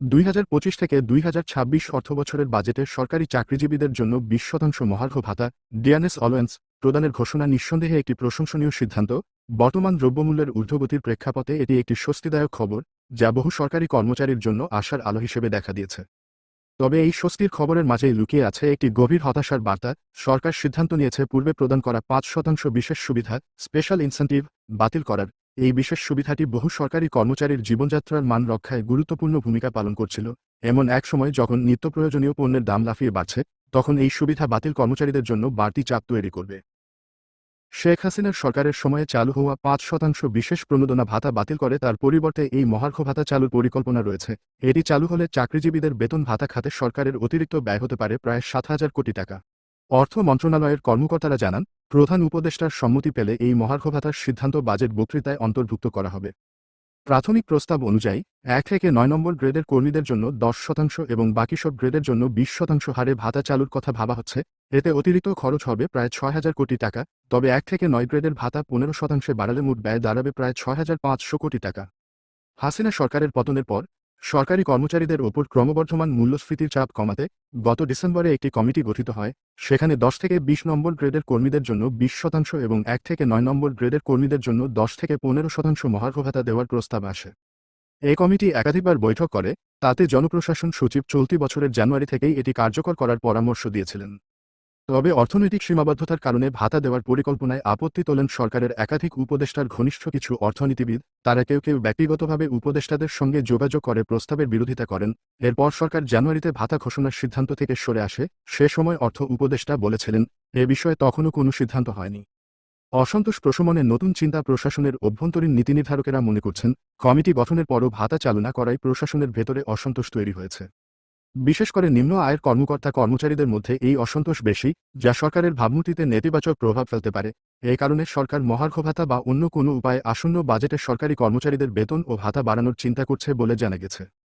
দুই হাজার পঁচিশ থেকে দুই হাজার ছাব্বিশ অর্থবছরের বাজেটে সরকারি চাকরিজীবীদের জন্য বিশ শতাংশ মহার্ঘ ভাতা, ডিএনএস অলোয়েন্স প্রদানের ঘোষণা নিঃসন্দেহে একটি প্রশংসনীয় সিদ্ধান্ত। বর্তমান দ্রব্যমূল্যের ঊর্ধ্বগতির প্রেক্ষাপটে এটি একটি স্বস্তিদায়ক খবর, যা বহু সরকারি কর্মচারীর জন্য আশার আলো হিসেবে দেখা দিয়েছে। তবে এই স্বস্তির খবরের মাঝেই লুকিয়ে আছে একটি গভীর হতাশার বার্তা। সরকার সিদ্ধান্ত নিয়েছে পূর্বে প্রদান করা পাঁচ শতাংশ বিশেষ সুবিধা স্পেশাল ইনসেন্টিভ বাতিল করার। এই বিশেষ সুবিধাটি বহু সরকারি কর্মচারীর জীবনযাত্রার মান রক্ষায় গুরুত্বপূর্ণ ভূমিকা পালন করছিল। এমন এক সময় যখন নিত্য প্রয়োজনীয় পণ্যের দাম লাফিয়ে বাড়ছে, তখন এই সুবিধা বাতিল কর্মচারীদের জন্য বাড়তি চাপ তৈরি করবে। শেখ হাসিনার সরকারের সময়ে চালু হওয়া পাঁচ শতাংশ বিশেষ প্রণোদনা ভাতা বাতিল করে তার পরিবর্তে এই মহার্ঘ ভাতা চালুর পরিকল্পনা রয়েছে। এটি চালু হলে চাকরিজীবীদের বেতন ভাতা খাতে সরকারের অতিরিক্ত ব্যয় হতে পারে প্রায় সাত হাজার কোটি টাকা। অর্থ মন্ত্রণালয়ের কর্মকর্তারা জানান, প্রধান উপদেষ্টার সম্মতি পেলে এই মহার্ঘ ভাতার সিদ্ধান্ত বাজেট বক্তৃতায় অন্তর্ভুক্ত করা হবে। প্রাথমিক প্রস্তাব অনুযায়ী, এক থেকে নয় নম্বর গ্রেডের কর্মীদের জন্য দশ শতাংশ এবং বাকি সব গ্রেডের জন্য বিশ শতাংশ হারে ভাতা চালুর কথা ভাবা হচ্ছে। এতে অতিরিক্ত খরচ হবে প্রায় ছয় হাজার কোটি টাকা, তবে এক থেকে নয় গ্রেডের ভাতা পনেরো শতাংশে বাড়ালে মোট ব্যয় দাঁড়াবে প্রায় ছয় হাজার পাঁচশো কোটি টাকা। হাসিনা সরকারের পতনের পর সরকারি কর্মচারীদের ওপর ক্রমবর্ধমান মূল্যস্ফীতির চাপ কমাতে গত ডিসেম্বরে একটি কমিটি গঠিত হয়। সেখানে দশ থেকে বিশ নম্বর গ্রেডের কর্মীদের জন্য বিশ শতাংশ এবং এক থেকে নয় নম্বর গ্রেডের কর্মীদের জন্য দশ থেকে পনেরো শতাংশ মহার্ঘ ভাতা দেওয়ার প্রস্তাব আসে। এই কমিটি একাধিকবার বৈঠক করে, তাতে জনপ্রশাসন সচিব চলতি বছরের জানুয়ারি থেকেই এটি কার্যকর করার পরামর্শ দিয়েছিলেন। তবে অর্থনৈতিক সীমাবদ্ধতার কারণে ভাতা দেওয়ার পরিকল্পনায় আপত্তি তোলেন সরকারের একাধিক উপদেষ্টার ঘনিষ্ঠ কিছু অর্থনীতিবিদ। তারা কেউ কেউ ব্যক্তিগতভাবে উপদেষ্টাদের সঙ্গে যোগাযোগ করে প্রস্তাবের বিরোধিতা করেন। এরপর সরকার জানুয়ারিতে ভাতা ঘোষণার সিদ্ধান্ত থেকে সরে আসে। সে সময় অর্থ উপদেষ্টা বলেছিলেন, এ বিষয়ে তখনও কোনো সিদ্ধান্ত হয়নি। অসন্তোষ প্রশমনে নতুন চিন্তা প্রশাসনের অভ্যন্তরীণ নীতি নির্ধারকেরা মনে করছেন, কমিটি গঠনের পরও ভাতা চালু না করায় প্রশাসনের ভেতরে অসন্তোষ তৈরি হয়েছে। বিশেষ করে নিম্ন আয়ের কর্মকর্তা কর্মচারীদের মধ্যে এই অসন্তোষ বেশি, যা সরকারের ভাবমূর্তিতে নেতিবাচক প্রভাব ফেলতে পারে। এ কারণে সরকার মহার্ঘ ভাতা বা অন্য কোনো উপায়ে আসন্ন বাজেটে সরকারি কর্মচারীদের বেতন ও ভাতা বাড়ানোর চিন্তা করছে বলে জানা গেছে।